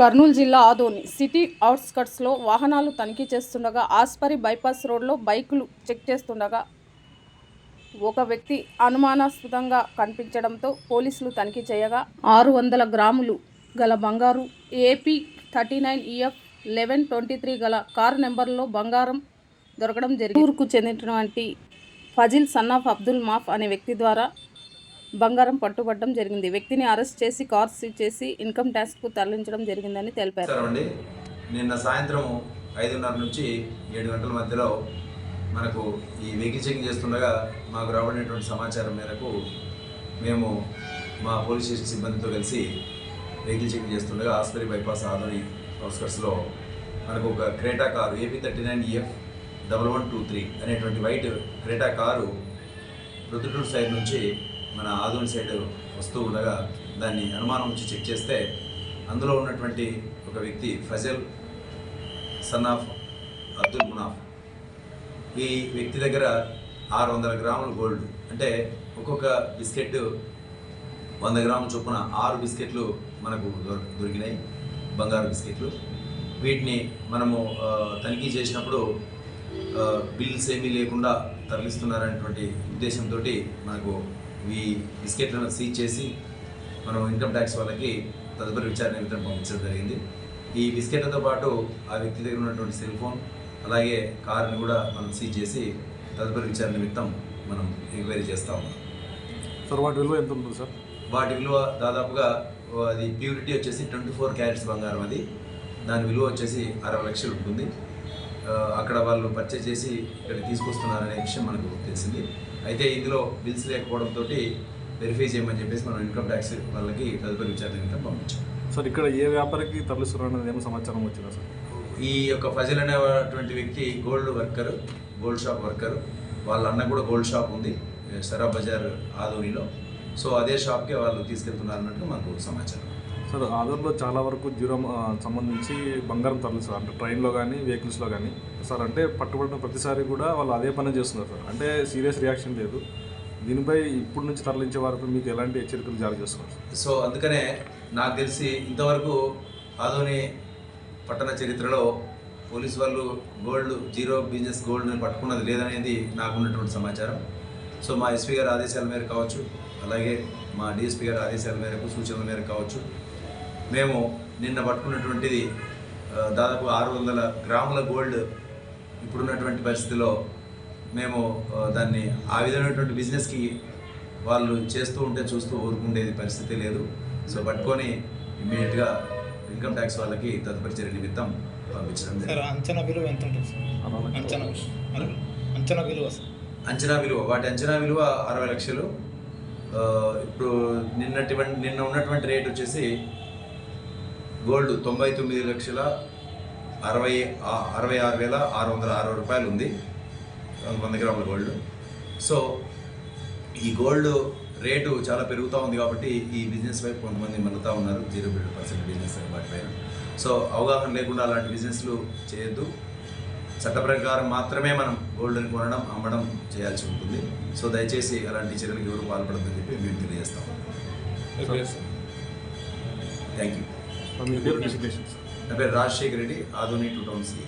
కర్నూలు జిల్లా ఆదోని సిటీ అవుట్స్కట్స్లో వాహనాలు తనిఖీ చేస్తుండగా ఆస్పరి బైపాస్ రోడ్లో బైకులు చెక్ చేస్తుండగా ఒక వ్యక్తి అనుమానాస్పదంగా కనిపించడంతో పోలీసులు తనిఖీ చేయగా ఆరు వందల గ్రాములు గల బంగారు AP thirty nine EF eleven twenty three గల కారు నెంబర్లో బంగారం దొరకడం జరిగింది. ఊరుకు చెందినటువంటి ఫజిల్ సన్నాఫ్ అబ్దుల్ మాఫ్ అనే వ్యక్తి ద్వారా బంగారం పట్టుబడడం జరిగింది. వ్యక్తిని అరెస్ట్ చేసి కార్ సీజ్ చేసి ఇన్కమ్ ట్యాక్స్కు తరలించడం జరిగిందని తెలిపారు. నిన్న సాయంత్రం ఐదున్నర నుంచి ఏడు గంటల మధ్యలో మనకు ఈ వెహికల్ చెకింగ్ చేస్తుండగా మాకు రాబడినటువంటి సమాచారం మేరకు మేము మా పోలీస్ స్టేషన్ సిబ్బందితో కలిసి వెహికల్ చెకింగ్ చేస్తుండగా ఆస్పరి బైపాస్ ఆదోని అవుట్స్కట్స్లో మనకు ఒక Creta car AP thirty nine EF double one two three అనేటువంటి వైట్ క్రేటా కారు రుద్రుడు సైడ్ నుంచి మన ఆదోని సైడ్ వస్తూ ఉండగా దాన్ని అనుమానం వచ్చి చెక్ చేస్తే అందులో ఉన్నటువంటి ఒక వ్యక్తి ఫజల్ సన్ ఆఫ్ అబ్దుల్ మునాఫ్. ఈ వ్యక్తి దగ్గర ఆరు వందల గ్రాముల గోల్డ్ అంటే ఒక్కొక్క బిస్కెట్ వంద గ్రాముల చొప్పున ఆరు బిస్కెట్లు మనకు దొర- దొరికినాయి బంగారు బిస్కెట్లు. వీటిని మనము తనిఖీ చేసినప్పుడు బిల్స్ ఏమీ లేకుండా తరలిస్తున్నారనేటువంటి ఉద్దేశంతో మనకు ఈ బిస్కెట్లను సీజ్ చేసి మనం ఇన్కమ్ ట్యాక్స్ వాళ్ళకి తదుపరి విచారణ నిమిత్తం పంపించడం జరిగింది. ఈ బిస్కెట్లతో పాటు ఆ వ్యక్తి దగ్గర ఉన్నటువంటి సెల్ ఫోన్ అలాగే కార్ని కూడా మనం సీజ్ చేసి తదుపరి విచారణ నిమిత్తం మనం ఎంక్వైరీ చేస్తా ఉన్నాం. సార్ వాటి విలువ ఎంత ఉంటుంది సార్? వాటి విలువ దాదాపుగా అది ప్యూరిటీ వచ్చేసి ట్వంటీ ఫోర్ క్యారెట్స్ బంగారం అది. దాని విలువ వచ్చేసి అరవై లక్షలు ఉంటుంది. అక్కడ వాళ్ళు పర్చేజ్ చేసి ఇక్కడ తీసుకొస్తున్నారనే విషయం మనకు తెలిసింది. అయితే ఇందులో బిల్స్ లేకపోవడంతో వెరిఫై చేయమని చెప్పేసి మనం ఇన్కమ్ ట్యాక్స్ వాళ్ళకి తదుపరి విచారణ నిమిత్తం పంపించాం. సార్ ఇక్కడ ఏ వ్యాపారికి తరలిస్తున్నారు ఏమో సమాచారం వచ్చిందా సార్? ఈ యొక్క ఫజల్ అనేటువంటి వ్యక్తి gold worker gold shop worker వాళ్ళ అన్న కూడా గోల్డ్ షాప్ ఉంది సరా బజార్ ఆదోనిలో సో అదే షాప్కే వాళ్ళు తీసుకెళ్తున్నారు అన్నట్టు మాకు సమాచారం. సార్ ఆధార్లో చాలా వరకు జీరో సంబంధించి బంగారం తరలిస్తారు అంటే ట్రైన్లో కానీ వెహికల్స్లో కానీ సార్ అంటే పట్టుబడిన ప్రతిసారి కూడా వాళ్ళు అదే పని చేస్తున్నారు సార్. అంటే సీరియస్ రియాక్షన్ లేదు. దీనిపై ఇప్పటి నుంచి తరలించే వరకు మీకు ఎలాంటి హెచ్చరికలు జారీ చేస్తున్నారు సో అందుకనే నాకు తెలిసి ఇంతవరకు ఆదోని పట్టణ చరిత్రలో పోలీస్ వాళ్ళు గోల్డ్ జీరో బిజినెస్ గోల్డ్ని పట్టుకున్నది లేదనేది నాకు ఉన్నటువంటి సమాచారం. సో మా ఎస్పీ గారి ఆదేశాల మేరకు కావచ్చు అలాగే మా డిఎస్పీ గారి ఆదేశాల మేరకు సూచనల మేరకు కావచ్చు. మేము నిన్న పట్టుకున్నటువంటిది దాదాపు ఆరు వందల గ్రాముల గోల్డ్ ఇప్పుడున్నటువంటి పరిస్థితిలో మేము దాన్ని ఆ విధమైనటువంటి బిజినెస్కి వాళ్ళు చేస్తూ ఉంటే చూస్తూ ఊరుకుండేది పరిస్థితి లేదు. సో పట్టుకొని ఇమ్మీడియట్గా ఇన్కమ్ ట్యాక్స్ వాళ్ళకి తదుపరి చర్య నిమిత్తం పంపించడం. అంచనా విలువ ఎంత ఉంటుంది. అంచనా అంచనా విలువ అంచనా విలువ. వాటి అంచనా విలువ అరవై లక్షలు. ఇప్పుడు నిన్నటి నిన్న ఉన్నటువంటి రేట్ వచ్చేసి గోల్డ్ తొంభై తొమ్మిది లక్షల అరవై అరవై ఆరు వేల ఆరు వందల అరవై రూపాయలు ఉంది. వంద గ్రాముల గోల్డ్. సో ఈ గోల్డ్ రేటు చాలా పెరుగుతూ ఉంది కాబట్టి ఈ బిజినెస్ వైపు కొంతమంది మన్నుతూ ఉన్నారు. జీరో బిల్డ్ పర్సెంట్ బిజినెస్ వాటిపైన సో అవగాహన లేకుండా అలాంటి బిజినెస్లు చేయొద్దు. చట్ట ప్రకారం మాత్రమే మనం గోల్డ్ని కొనడం అమ్మడం చేయాల్సి ఉంటుంది. సో దయచేసి అలాంటి చర్యలకు ఎవరు పాల్పడదని చెప్పి మేము తెలియజేస్తాం. థ్యాంక్ యూ మీ పేరు నా పేరు Rajasekhar Reddy Adoni two town C.